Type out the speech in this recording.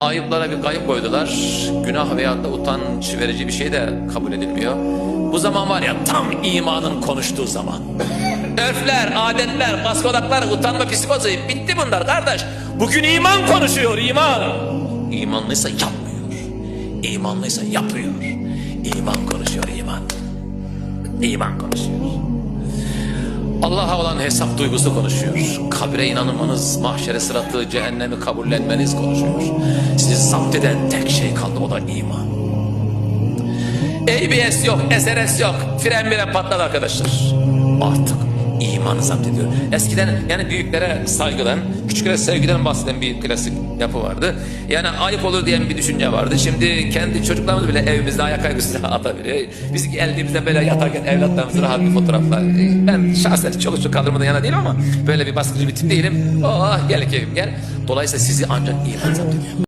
Ayıplara bir kayıp koydular. Günah veya da utanç verici bir şey de kabul edilmiyor. Bu zaman var ya tam imanın konuştuğu zaman. Örfler, adetler, baskodaklar, utanma psikozu bitti bunlar kardeş. Bugün iman konuşuyor iman. İmanlıysa yapmıyor. İmanlıysa yapıyor. İman konuşuyor iman. İman konuşuyor. Allah'a olan hesap duygusu konuşuyor. Kabre inanmanız, mahşere sıratı, cehennemi kabullenmeniz konuşuyor. Sizi zapt eden tek şey kaldı o da iman. ABS yok, SRS yok, fren bile patladı arkadaşlar. Artık imanı zapt ediyor. Eskiden yani büyüklere saygıdan, küçüklere sevgiden bahseden bir klasik yapı vardı. Yani ayıp olur diyen bir düşünce vardı. Şimdi kendi çocuklarımız bile evimizde ayak aygısıyla atabiliyor. Biz geldiğimizde böyle yatarken evlatlarımızı rahat bir fotoğrafla. Ben şahsen çok çok kaldırmadan yana değilim ama böyle bir baskıcı bir tip değilim. Oh gel keyfim gel. Dolayısıyla sizi ancak iman zapt ediyor.